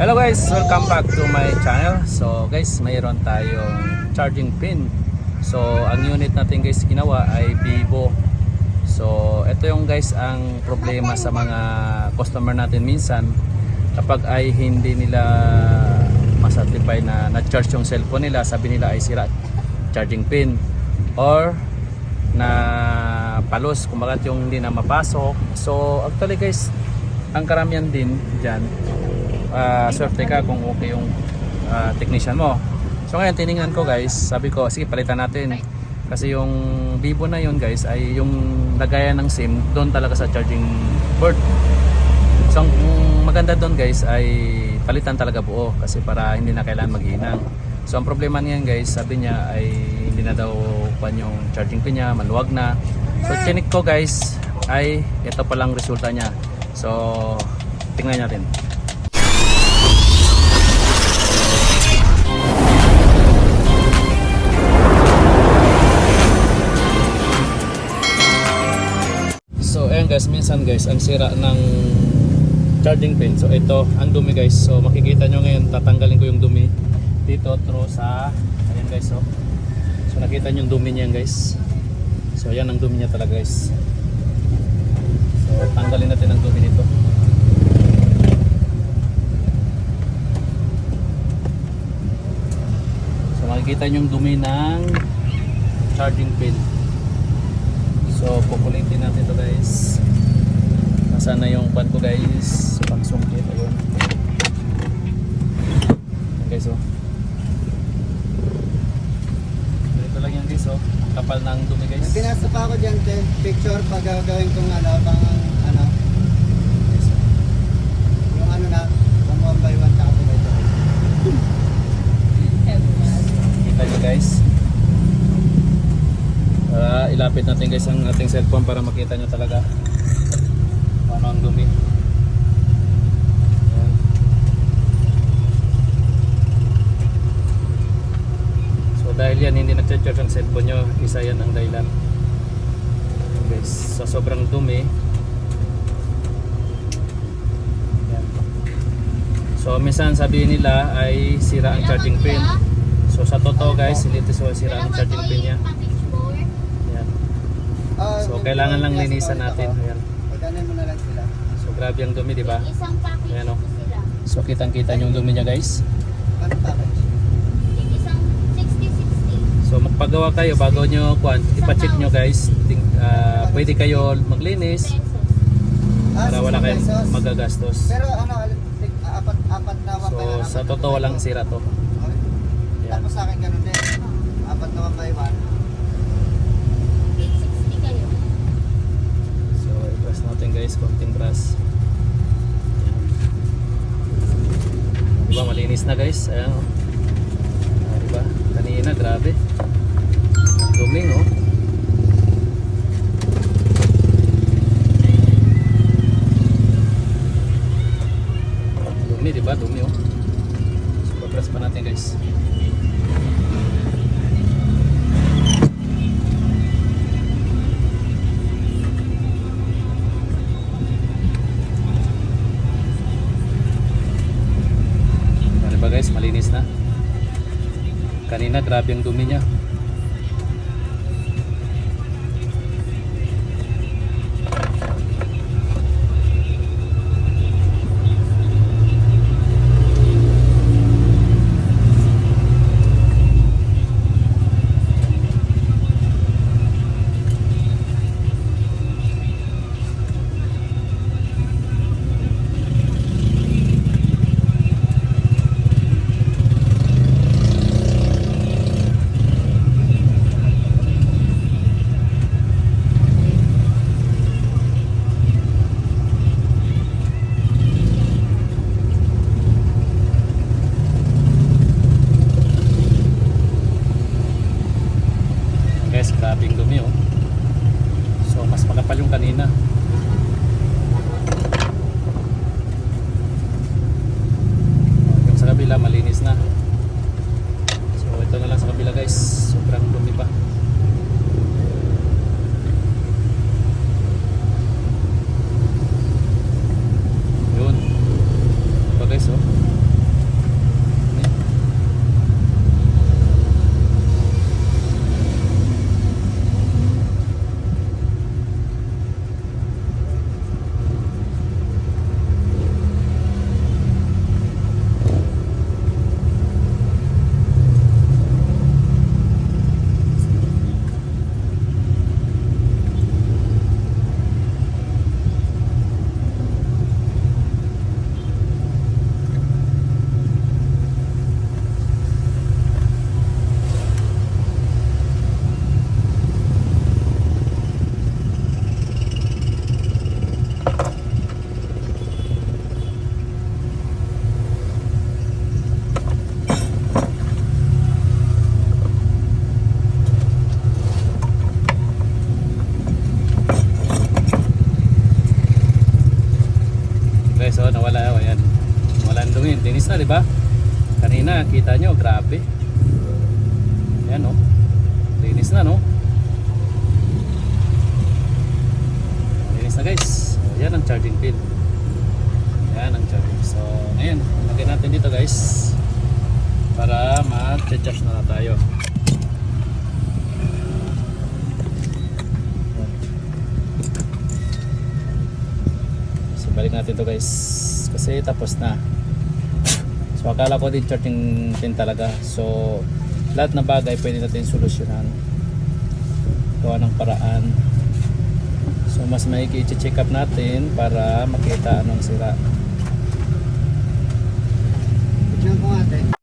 Hello guys, welcome back to my channel. So guys, mayroon tayong charging pin. So ang unit natin guys ginawa ay Vivo. So ito yung guys ang problema sa mga customer natin minsan kapag ay hindi nila masatisfy na na-charge yung cellphone nila, sabi nila ay sira charging pin or na palos kumbaga yung hindi na mapasok. So actually guys, ang karamihan din dyan uh, swerte ka kung okay yung ah, technician mo. So ngayon tiningnan ko guys, sabi ko sige palitan natin. Kasi yung Vivo na yun guys ay yung lagayan ng SIM doon talaga sa charging board. So ang maganda doon guys ay palitan talaga buo kasi para hindi na kailangan maghinang. So ang problema niyan guys, sabi niya ay hindi na daw pan yung charging pin niya, maluwag na. So chinik ko guys ay ito palang resulta niya. So tingnan natin. Minsan guys, ang sira ng charging pin. So ito, ang dumi guys. So makikita nyo ngayon, tatanggalin ko yung dumi dito through sa, ayan guys oh. So nakita nyo yung dumi niyan guys. So ayan ang dumi niya talaga guys. So tanggalin natin ang dumi nito. So makikita nyo yung dumi ng charging pin. So, pupulitin natin to guys. Nasaan na yung pan ko guys? Pangsungkit. Ayun. Ayan, guys oh. Ganito lang yan guys oh. Kapal ng dumi guys. Pinasa pa ako dyan, Chen. Picture pag gagawin kong ano, pang ano, yung ano na, pang one by one tsaka two by two. Kita nyo guys. Para ilapit natin guys ang ating cellphone para makita nyo talaga ano ang dumi. So dahil yan hindi nag-charge ang cellphone nyo, isa yan ang dahilan. Guys, sa sobrang dumi. So minsan sabihin nila ay sira ang charging pin. So sa totoo guys, hindi ito sira ang charging pin niya. Ayan. So kailangan lang linisan natin. Ayan. Grabe ang dumi, di ba? Isang package Ayan, oh. no? So, kitang-kita niyo yung dumi niya, guys. Isang So, magpagawa kayo bago nyo, kuan, ipacheck nyo, guys. Ting, ah, pwede kayo maglinis para ah, wala kayong magagastos. Pero ano, like, apat, apat na So, sa totoo lang sira to. Ayan. Tapos sa akin ganun din. Apat na 1 Kanina grabe ang dumi niya. Yung kanina. Oh, Yung sa kabila malinis na. So ito na lang sa kabila guys. Sobrang dumi pa. Yun. Ito guys oh. Linis na, di ba? Kanina, kita nyo, grabe. Yan, no? Linis na, no? Linis na, guys. So, yan ang charging pin. Yan ang charging. So, ngayon, lagyan natin dito, guys. Para mag-charge na, na tayo. So balik natin to guys. Kasi tapos na. So akala ko din charging din talaga. So lahat ng bagay pwede natin solusyonan. Gawa ng paraan. So mas maigi i-check up natin para makita anong sira. Tignan ko natin.